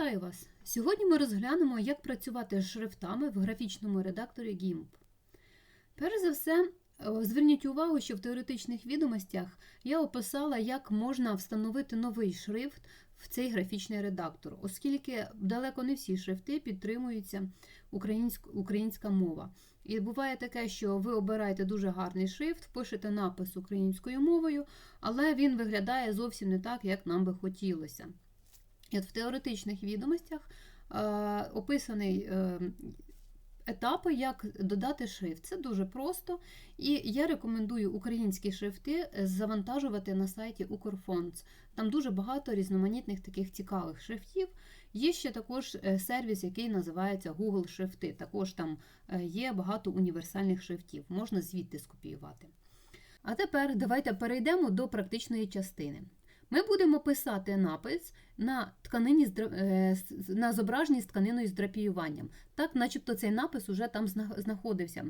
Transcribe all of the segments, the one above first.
Вітаю вас! Сьогодні ми розглянемо, як працювати з шрифтами в графічному редакторі GIMP. Перш за все, е, зверніть увагу, що в теоретичних відомостях я описала, як можна встановити новий шрифт в цей графічний редактор, оскільки далеко не всі шрифти підтримуються українськ- українська мова. І буває таке, що ви обираєте дуже гарний шрифт, пишете напис українською мовою, але він виглядає зовсім не так, як нам би хотілося. От в теоретичних відомостях е, описаний е, етапи, як додати шрифт. Це дуже просто. І я рекомендую українські шрифти завантажувати на сайті Укрфондс. Там дуже багато різноманітних таких цікавих шрифтів. Є ще також е, сервіс, який називається Google Шрифти. Також там е, є багато універсальних шрифтів, можна звідти скопіювати. А тепер давайте перейдемо до практичної частини. Ми писати напис на тканині е, на зображенні з тканиною з драпіюванням. Так, начебто цей напис уже там знаходився.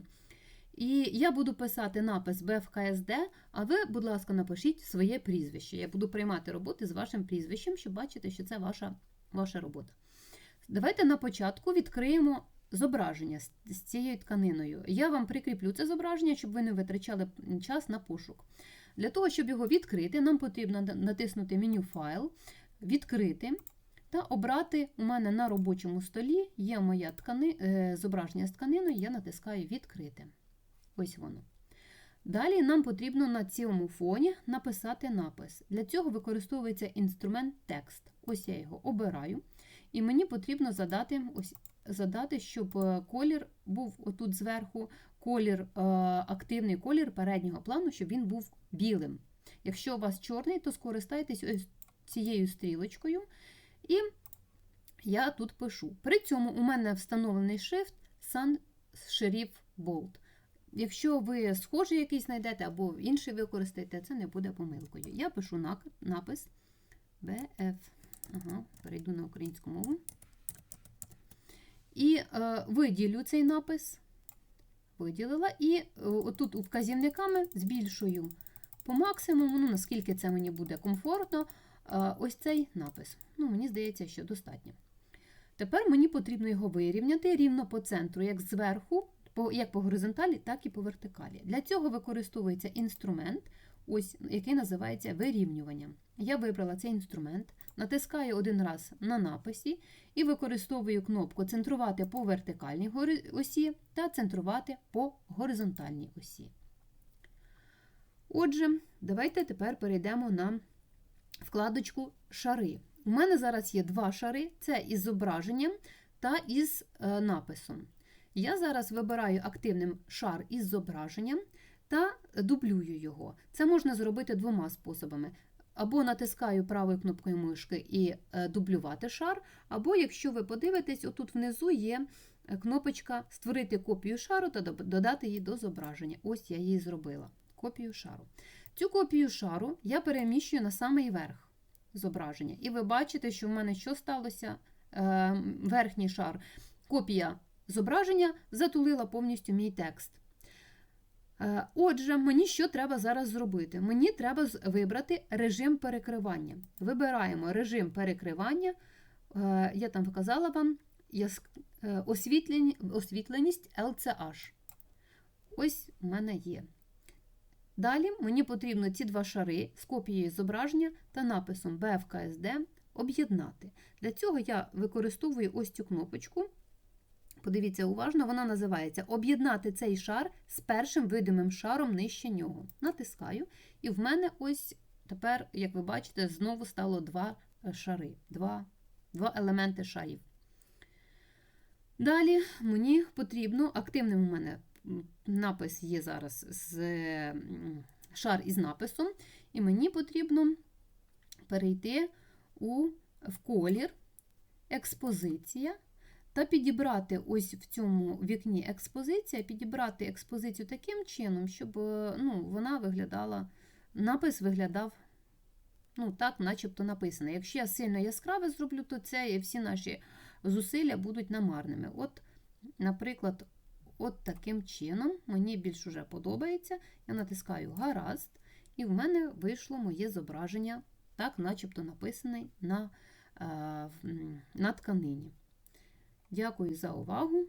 І я буду писати напис БФКСД, а ви, будь ласка, напишіть своє прізвище. Я буду приймати роботи з вашим прізвищем, щоб бачити, що це ваша, ваша робота. Давайте на початку відкриємо зображення з цією тканиною. Я вам прикріплю це зображення, щоб ви не витрачали час на пошук. Для того, щоб його відкрити, нам потрібно натиснути меню Файл, відкрити та обрати у мене на робочому столі є моя ткани, е, зображення з тканиною, я натискаю Відкрити. Ось воно. Далі нам потрібно на цьому фоні написати напис. Для цього використовується інструмент текст. Ось я його обираю. І мені потрібно задати, ось, задати щоб е, колір був отут зверху, колір, е, активний колір переднього плану, щоб він був білим. Якщо у вас чорний, то скористайтесь ось цією стрілочкою. І я тут пишу. При цьому у мене встановлений шрифт Sans Serif Bold. Якщо ви схожий якийсь знайдете або інший використаєте, це не буде помилкою. Я пишу напис BF. Ага, перейду на українську мову. Е, виділю цей напис. Виділила, і е, отут вказівниками збільшую по максимуму, ну, наскільки це мені буде комфортно, е, ось цей напис. Ну, Мені здається, що достатньо. Тепер мені потрібно його вирівняти рівно по центру, як зверху, як по горизонталі, так і по вертикалі. Для цього використовується інструмент, ось, який називається вирівнювання. Я вибрала цей інструмент, натискаю один раз на написі і використовую кнопку Центрувати по вертикальній осі та центрувати по горизонтальній осі. Отже, давайте тепер перейдемо на вкладочку Шари. У мене зараз є два шари: це із зображенням та із е, написом. Я зараз вибираю активним шар із зображенням та дублюю його. Це можна зробити двома способами. Або натискаю правою кнопкою мишки і е, дублювати шар, або, якщо ви подивитесь, отут внизу є е, кнопочка Створити копію шару та додати її до зображення. Ось я її зробила. Копію шару. Цю копію шару я переміщую на самий верх зображення. І ви бачите, що в мене що сталося? Е, верхній шар. Копія зображення затулила повністю мій текст. Е, Отже, мені що треба зараз зробити? Мені треба вибрати режим перекривання. Вибираємо режим перекривання. Е, Я там вказала вам е, освітлені- освітленість LCH. Ось у мене є. Далі мені потрібно ці два шари з копією зображення та написом BFKSD об'єднати. Для цього я використовую ось цю кнопочку. Подивіться уважно, вона називається Об'єднати цей шар з першим видимим шаром нижче нього. Натискаю, і в мене ось тепер, як ви бачите, знову стало два е, шари, два, два елементи шарів. Далі мені потрібно, активним у мене напис є зараз з шар із написом, і мені потрібно перейти у, в колір, експозиція та підібрати ось в цьому вікні експозиція, підібрати експозицію таким чином, щоб е, ну, вона виглядала, напис виглядав ну, так, начебто написано. Якщо я сильно яскраве зроблю, то це і всі наші зусилля будуть намарними. От, наприклад, от таким чином мені більш уже подобається. Я натискаю гаразд, і в мене вийшло моє зображення, так, начебто написане на на тканині. Дякую за увагу.